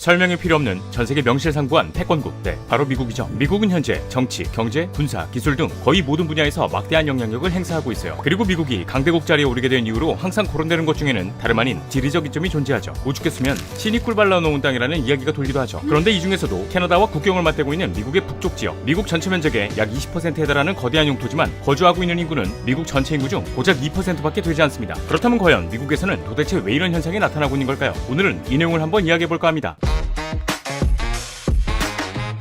설명이 필요 없는 전 세계 명실상부한 패권국. 네, 바로 미국이죠. 미국은 현재 정치, 경제, 군사, 기술 등 거의 모든 분야에서 막대한 영향력을 행사하고 있어요. 그리고 미국이 강대국 자리에 오르게 된 이후로 항상 거론되는 것 중에는 다름 아닌 지리적 이점이 존재하죠. 오죽했으면 신이 꿀 발라놓은 땅이라는 이야기가 돌기도 하죠. 그런데 이 중에서도 캐나다와 국경을 맞대고 있는 미국의 북쪽 지역, 미국 전체 면적의 약 20%에 달하는 거대한 영토지만 거주하고 있는 인구는 미국 전체 인구 중 고작 2%밖에 되지 않습니다. 그렇다면 과연 미국에서는 도대체 왜 이런 현상이 나타나고 있는 걸까요? 오늘은 이 내용을 한번 이야기해 볼까 합니다.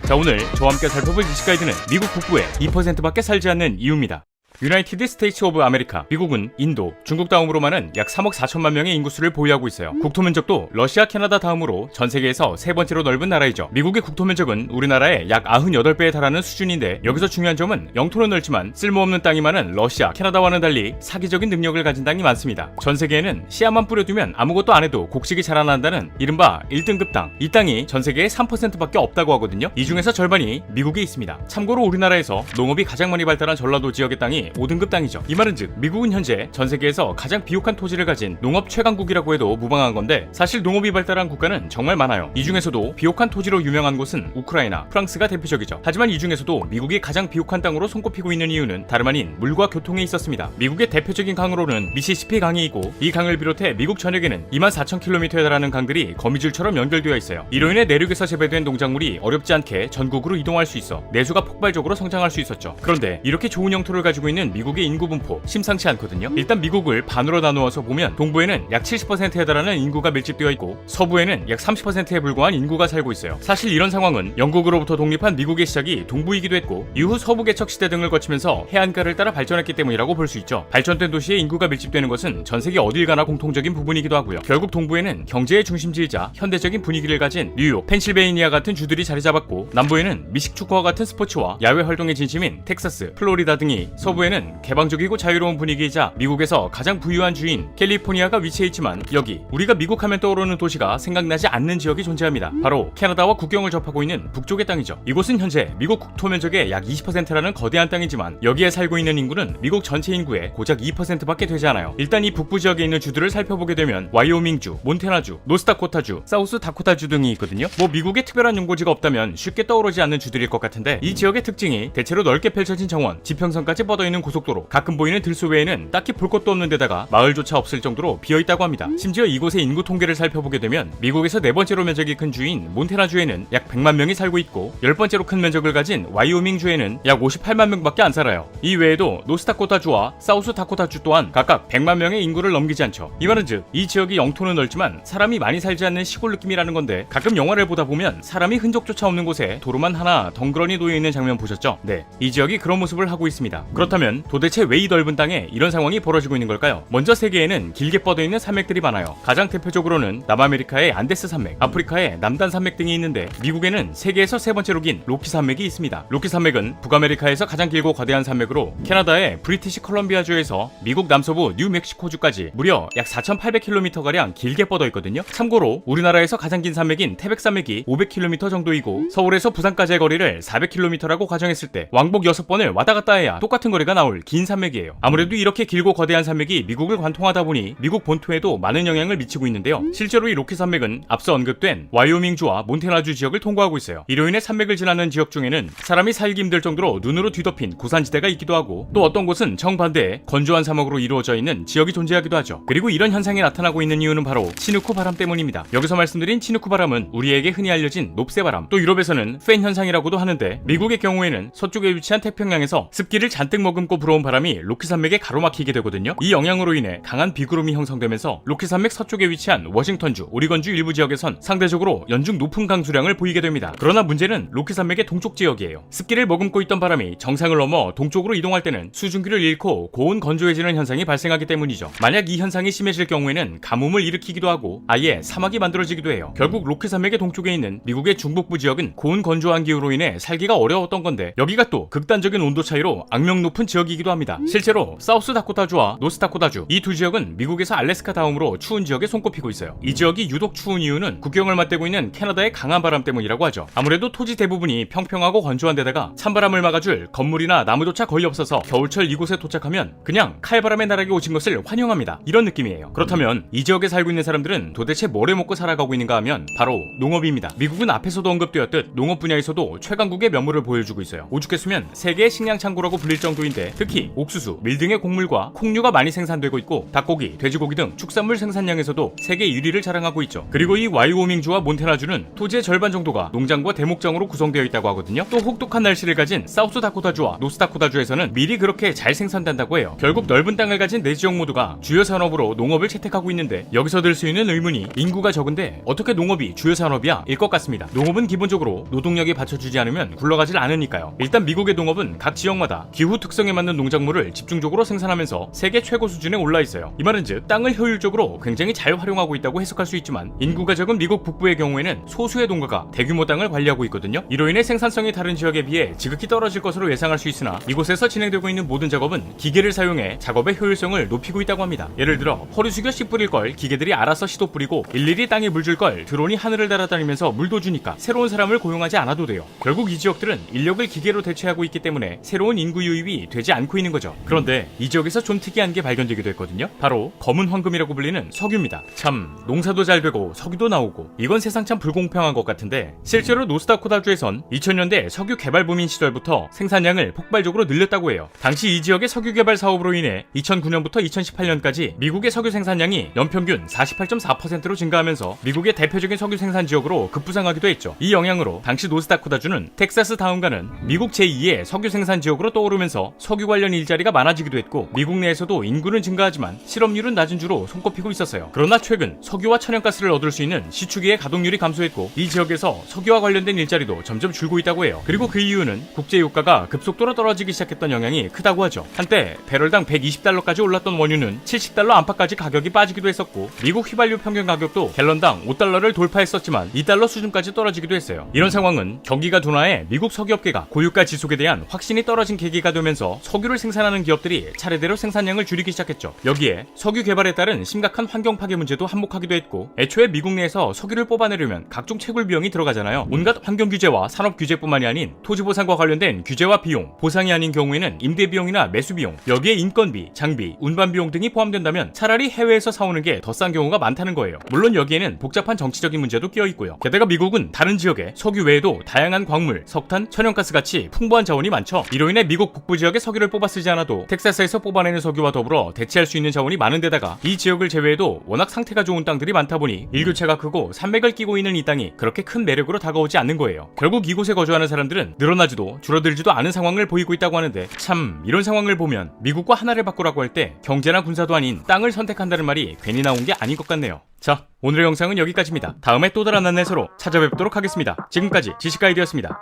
자 오늘 저와 함께 살펴볼 지식 가이드는 미국 북부에 2%밖에 살지 않는 이유입니다. 유나이티드 스테이츠 오브 아메리카, 미국은 인도, 중국 다음으로만은 약 3억 4천만 명의 인구수를 보유하고 있어요. 국토 면적도 러시아, 캐나다 다음으로 전 세계에서 세 번째로 넓은 나라이죠. 미국의 국토 면적은 우리나라의 약 98배에 달하는 수준인데 여기서 중요한 점은 영토는 넓지만 쓸모없는 땅이 많은 러시아, 캐나다와는 달리 사기적인 능력을 가진 땅이 많습니다. 전 세계에는 씨앗만 뿌려두면 아무것도 안 해도 곡식이 자라난다는 이른바 1등급 땅. 이 땅이 전 세계의 3%밖에 없다고 하거든요. 이 중에서 절반이 미국에 있습니다. 참고로 우리나라에서 농업이 가장 많이 발달한 전라도 지역의 땅이 5등급 땅이죠. 이 말은 즉 미국은 현재 전 세계에서 가장 비옥한 토지를 가진 농업 최강국이라고 해도 무방한 건데 사실 농업이 발달한 국가는 정말 많아요. 이 중에서도 비옥한 토지로 유명한 곳은 우크라이나, 프랑스가 대표적이죠. 하지만 이 중에서도 미국이 가장 비옥한 땅으로 손꼽히고 있는 이유는 다름 아닌 물과 교통에 있었습니다. 미국의 대표적인 강으로는 미시시피 강이 있고 이 강을 비롯해 미국 전역에는 2만 4천 킬로미터에 달하는 강들이 거미줄처럼 연결되어 있어요. 이로 인해 내륙에서 재배된 농작물이 어렵지 않게 전국으로 이동할 수 있어 내수가 폭발적으로 성장할 수 있었죠. 그런데 이렇게 좋은 영토를 가지고 있는 미국의 인구 분포 심상치 않거든요. 일단 미국을 반으로 나누어서 보면 동부에는 약 70%에 달하는 인구가 밀집되어 있고 서부에는 약 30%에 불과한 인구가 살고 있어요. 사실 이런 상황은 영국으로부터 독립한 미국의 시작이 동부이기도 했고 이후 서부 개척 시대 등을 거치면서 해안가를 따라 발전했기 때문이라고 볼 수 있죠. 발전된 도시에 인구가 밀집되는 것은 전 세계 어딜 가나 공통적인 부분이기도 하고요. 결국 동부에는 경제의 중심지이자 현대적인 분위기를 가진 뉴욕, 펜실베이니아 같은 주들이 자리 잡았고 남부에는 미식 축구와 같은 스포츠와 야외 활동의 진심인 텍사스, 플로리다 등이 서부 에는 개방적이고 자유로운 분위기이자 미국에서 가장 부유한 주인 캘리포니아가 위치해 있지만 여기 우리가 미국 하면 떠오르는 도시가 생각나지 않는 지역이 존재합니다. 바로 캐나다와 국경을 접하고 있는 북쪽의 땅이죠. 이곳은 현재 미국 국토 면적의 약 20%라는 거대한 땅이지만 여기에 살고 있는 인구는 미국 전체 인구의 고작 2%밖에 되지 않아요. 일단 이 북부 지역에 있는 주들을 살펴보게 되면 와이오밍주, 몬테나주, 노스다코타주, 사우스 다코타주 등이 있거든요. 뭐 미국에 특별한 연고지가 없다면 쉽게 떠오르지 않는 주들일 것 같은데 이 지역의 특징이 대체로 넓게 펼쳐진 정원, 지평선까지 뻗어 있는 고속도로, 가끔 보이는 들소 외에는 딱히 볼 것도 없는 데다가 마을조차 없을 정도로 비어 있다고 합니다. 심지어 이곳의 인구 통계를 살펴보게 되면 미국에서 네 번째로 면적이 큰 주인 몬테나주에는 약 100만 명이 살고 있고 열 번째로 큰 면적을 가진 와이오밍주에는 약 58만 명밖에 안 살아요. 이 외에도 노스다코타주와 사우스 다코타주 또한 각각 100만 명의 인구를 넘기지 않죠. 이 말은 즉 이 지역이 영토는 넓지만 사람이 많이 살지 않는 시골 느낌이라는 건데 가끔 영화를 보다 보면 사람이 흔적조차 없는 곳에 도로만 하나 덩그러니 놓여 있는 장면 보셨죠? 네, 이 지역이 그런 모습을 하고 있습니다. 그렇다면 도대체 왜 이 넓은 땅에 이런 상황이 벌어지고 있는 걸까요? 먼저 세계에는 길게 뻗어 있는 산맥들이 많아요. 가장 대표적으로는 남아메리카의 안데스 산맥, 아프리카의 남단 산맥 등이 있는데 미국에는 세계에서 세 번째로 긴 로키 산맥이 있습니다. 로키 산맥은 북아메리카에서 가장 길고 거대한 산맥으로 캐나다의 브리티시 컬럼비아주에서 미국 남서부 뉴멕시코주까지 무려 약 4,800km 가량 길게 뻗어 있거든요. 참고로 우리나라에서 가장 긴 산맥인 태백 산맥이 500km 정도이고 서울에서 부산까지의 거리를 400km라고 가정했을 때 왕복 6번을 왔다 갔다 해야 똑같은 거리 가 나올 긴 산맥이에요. 아무래도 이렇게 길고 거대한 산맥이 미국을 관통하다 보니 미국 본토에도 많은 영향을 미치고 있는데요. 실제로 이 로키 산맥은 앞서 언급된 와이오밍주와 몬테나주 지역을 통과하고 있어요. 이로 인해 산맥을 지나는 지역 중에는 사람이 살기 힘들 정도로 눈으로 뒤덮인 고산지대가 있기도 하고 또 어떤 곳은 정반대의 건조한 사막으로 이루어져 있는 지역이 존재하기도 하죠. 그리고 이런 현상이 나타나고 있는 이유는 바로 치누쿠 바람 때문입니다. 여기서 말씀드린 치누쿠 바람은 우리에게 흔히 알려진 롭세 바람, 또 유럽에서는 팬 현상이라고도 하는데 미국의 경우에는 서쪽에 위치한 태평양에서 습기를 잔뜩 머금고 불어온 바람이 로키 산맥에 가로막히게 되거든요. 이 영향으로 인해 강한 비구름이 형성되면서 로키 산맥 서쪽에 위치한 워싱턴주, 오리건주 일부 지역에선 상대적으로 연중 높은 강수량을 보이게 됩니다. 그러나 문제는 로키 산맥의 동쪽 지역이에요. 습기를 머금고 있던 바람이 정상을 넘어 동쪽으로 이동할 때는 수증기를 잃고 고온 건조해지는 현상이 발생하기 때문이죠. 만약 이 현상이 심해질 경우에는 가뭄을 일으키기도 하고 아예 사막이 만들어지기도 해요. 결국 로키 산맥의 동쪽에 있는 미국의 중북부 지역은 고온 건조한 기후로 인해 살기가 어려웠던 건데 여기가 또 극단적인 온도 차이로 악명 높은 지역이기도 합니다. 실제로 사우스 다코타주와 노스 다코타주 이 두 지역은 미국에서 알래스카 다음으로 추운 지역에 손꼽히고 있어요. 이 지역이 유독 추운 이유는 국경을 맞대고 있는 캐나다의 강한 바람 때문이라고 하죠. 아무래도 토지 대부분이 평평하고 건조한 데다가 찬바람을 막아줄 건물이나 나무조차 거의 없어서 겨울철 이곳에 도착하면 그냥 칼바람의 나락에 오신 것을 환영합니다. 이런 느낌이에요. 그렇다면 이 지역에 살고 있는 사람들은 도대체 뭘 해먹고 살아가고 있는가 하면 바로 농업입니다. 미국은 앞에서도 언급되었듯 농업 분야에서도 최강국의 면모를 보여주고 있어요. 오죽했으면 세계의 식량 창고라고 불릴 정도인데 특히 옥수수, 밀 등의 곡물과 콩류가 많이 생산되고 있고 닭고기, 돼지고기 등 축산물 생산량에서도 세계 1위를 자랑하고 있죠. 그리고 이 와이오밍주와 몬테나주는 토지의 절반 정도가 농장과 대목장으로 구성되어 있다고 하거든요. 또 혹독한 날씨를 가진 사우스 다코타주와 노스 다코타주에서는 밀이 그렇게 잘 생산된다고 해요. 결국 넓은 땅을 가진 네 지역 모두가 주요 산업으로 농업을 채택하고 있는데 여기서 들 수 있는 의문이 인구가 적은데 어떻게 농업이 주요 산업이야? 일 것 같습니다. 농업은 기본적으로 노동력이 받쳐주지 않으면 굴러가질 않으니까요. 일단 미국의 농업은 각 지역마다 기후 특성에 맞는 농작물을 집중적으로 생산하면서 세계 최고 수준에 올라 있어요. 이 말은즉 땅을 효율적으로 굉장히 잘 활용하고 있다고 해석할 수 있지만 인구가 적은 미국 북부의 경우에는 소수의 농가가 대규모 땅을 관리하고 있거든요. 이로 인해 생산성이 다른 지역에 비해 지극히 떨어질 것으로 예상할 수 있으나 이곳에서 진행되고 있는 모든 작업은 기계를 사용해 작업의 효율성을 높이고 있다고 합니다. 예를 들어 허리 숙여 씨 뿌릴 걸 기계들이 알아서 씨도 뿌리고 일일이 땅에 물 줄 걸 드론이 하늘을 날아다니면서 물도 주니까 새로운 사람을 고용하지 않아도 돼요. 결국 이 지역들은 인력을 기계로 대체하고 있기 때문에 새로운 인구 유입이 되지 않고 있는 거죠. 그런데 이 지역에서 좀 특이한 게 발견되기도 했거든요. 바로 검은 황금이라고 불리는 석유입니다. 참 농사도 잘 되고 석유도 나오고 이건 세상 참 불공평한 것 같은데 실제로 노스다코타주에선 2000년대 석유 개발 붐인 시절부터 생산량을 폭발적으로 늘렸다고 해요. 당시 이 지역의 석유 개발 사업으로 인해 2009년부터 2018년까지 미국의 석유 생산량이 연평균 48.4%로 증가하면서 미국의 대표적인 석유 생산 지역으로 급부상하기도 했죠. 이 영향으로 당시 노스다코타주는 텍사스 다음가는 미국 제2의 석유 생산 지역으로 떠오르면서 석유 관련 일자리가 많아지기도 했고 미국 내에서도 인구는 증가하지만 실업률은 낮은 주로 손꼽히고 있었어요. 그러나 최근 석유와 천연가스를 얻을 수 있는 시추기의 가동률이 감소했고 이 지역에서 석유와 관련된 일자리도 점점 줄고 있다고 해요. 그리고 그 이유는 국제 유가가 급속도로 떨어지기 시작했던 영향이 크다고 하죠. 한때 배럴당 120달러까지 올랐던 원유는 70달러 안팎까지 가격이 빠지기도 했었고 미국 휘발유 평균 가격도 갤런당 5달러를 돌파했었지만 2달러 수준까지 떨어지기도 했어요. 이런 상황은 경기가 둔화해 미국 석유업계가 고유가 지속에 대한 확신이 떨어진 계기가 되면서 석유를 생산하는 기업들이 차례대로 생산량을 줄이기 시작했죠. 여기에 석유 개발에 따른 심각한 환경 파괴 문제도 한몫하기도 했고 애초에 미국 내에서 석유를 뽑아내려면 각종 채굴 비용이 들어가잖아요. 온갖 환경 규제와 산업 규제뿐만이 아닌 토지 보상과 관련된 규제와 비용, 보상이 아닌 경우에는 임대 비용이나 매수 비용, 여기에 인건비, 장비, 운반 비용 등이 포함된다면 차라리 해외에서 사오는 게 더 싼 경우가 많다는 거예요. 물론 여기에는 복잡한 정치적인 문제도 끼어 있고요. 게다가 미국은 다른 지역에 석유 외에도 다양한 광물, 석탄, 천연가스 같이 풍부한 자원이 많죠. 이로 인해 미국 북부 지역 에 석유를 뽑아 쓰지 않아도 텍사스에서 뽑아내는 석유와 더불어 대체할 수 있는 자원이 많은 데다가 이 지역을 제외해도 워낙 상태가 좋은 땅들이 많다 보니 일교차가 크고 산맥을 끼고 있는 이 땅이 그렇게 큰 매력으로 다가오지 않는 거예요. 결국 이곳에 거주하는 사람들은 늘어나지도 줄어들지도 않은 상황을 보이고 있다고 하는데 참 이런 상황을 보면 미국과 하나를 바꾸라고 할 때 경제나 군사도 아닌 땅을 선택한다는 말이 괜히 나온 게 아닌 것 같네요. 자, 오늘의 영상은 여기까지입니다. 다음에 또 다른 안내서로 찾아뵙도록 하겠습니다. 지금까지 지식가이드였습니다. 감사합니다.